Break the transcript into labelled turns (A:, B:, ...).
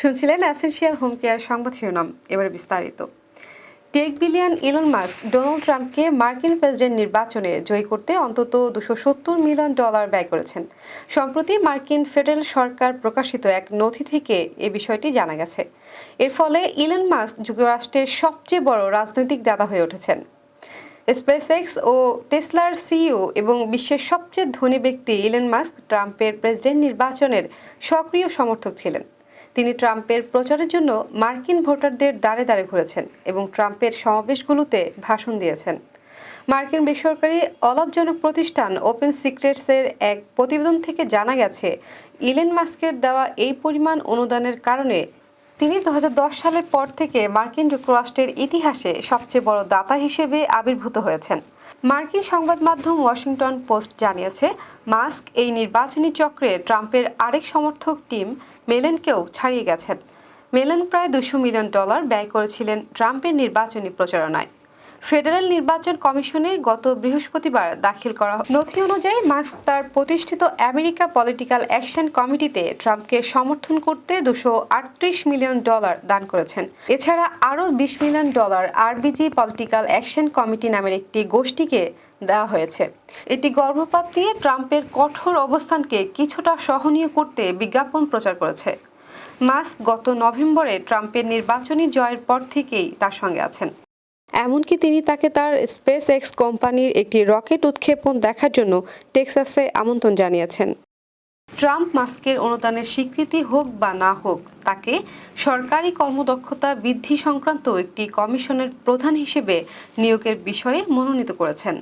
A: শুনছিলেন essential home care সংবাদ শিরোনাম, এবারে বিস্তারিত। Tech billion Elon Musk Donald ট্রাম্পকে মার্কিন প্রেসিডেন্ট নির্বাচনে জয়ী করতে অন্তত দুশো সত্তর মিলিয়ন ডলার ব্যয় করেছেন। সম্প্রতি মার্কিন ফেডারেল সরকার প্রকাশিত এক নথি থেকে এ বিষয়টি জানা গেছে। এর ফলে ইলন মাস্ক যুক্তরাষ্ট্রের সবচেয়ে বড় রাজনৈতিক দাদা হয়ে উঠেছেন। স্পেসএক্স ও টেসলার সিইও এবং বিশ্বের সবচেয়ে ধনী ব্যক্তি ইলন মাস্ক ট্রাম্পের প্রেসিডেন্ট নির্বাচনের সক্রিয় সমর্থক ছিলেন। তিনি ট্রাম্পের প্রচারের জন্য মার্কিন ভোটারদের দাঁড়ে দাঁড়ে ঘুরেছেন এবং ট্রাম্পের সমাবেশগুলোতে ভাষণ দিয়েছেন। মার্কিন বেসরকারি অলাভজনক প্রতিষ্ঠান ওপেন সিক্রেটসের এক প্রতিবেদন থেকে জানা গেছে, ইলেন মাস্কের দেওয়া এই পরিমাণ অনুদানের কারণে তিনি দু হাজার দশ সালের পর থেকে মার্কিন যুক্তরাষ্ট্রের ইতিহাসে সবচেয়ে বড় দাতা হিসেবে আবির্ভূত হয়েছেন। মার্কিন সংবাদ মাধ্যম ওয়াশিংটন পোস্ট জানিয়েছে, মাস্ক এই নির্বাচনী চক্রে ট্রাম্পের আরেক সমর্থক টিম মেলেনকেও ছাড়িয়ে গেছেন। মেলেন প্রায় দুশো মিলিয়ন ডলার ব্যয় করেছিলেন ট্রাম্পের নির্বাচনী প্রচারণায়। ফেডারেল নির্বাচন কমিশনে গত বৃহস্পতিবার দাখিল করা নথি অনুযায়ী মাস্ক তার প্রতিষ্ঠিত আমেরিকা পলিটিক্যাল অ্যাকশন কমিটিতে ট্রাম্পকে সমর্থন করতে দুশো আটত্রিশ মিলিয়ন ডলার দান করেছেন। এছাড়া আরও বিশ million dollar RBG political action committee নামের একটি গোষ্ঠীকে দেওয়া হয়েছে। এটি গর্ভপাত দিয়ে ট্রাম্পের কঠোর অবস্থানকে কিছুটা সহনীয় করতে বিজ্ঞাপন প্রচার করেছে। মাস্ক গত নভেম্বরে ট্রাম্পের নির্বাচনী জয়ের পর থেকেই তার সঙ্গে আছেন। এমনকি তিনি তাকে তার স্পেস এক্স কোম্পানির একটি রকেট উৎক্ষেপণ দেখার জন্য টেক্সাসে আমন্ত্রণ জানিয়েছেন। ট্রাম্প মাস্কের অনুদানের স্বীকৃতি হোক বা না হোক, তাকে সরকারি কর্মদক্ষতা বৃদ্ধি সংক্রান্ত একটি কমিশনের প্রধান হিসেবে নিয়োগের বিষয়ে মনোনীত করেছেন।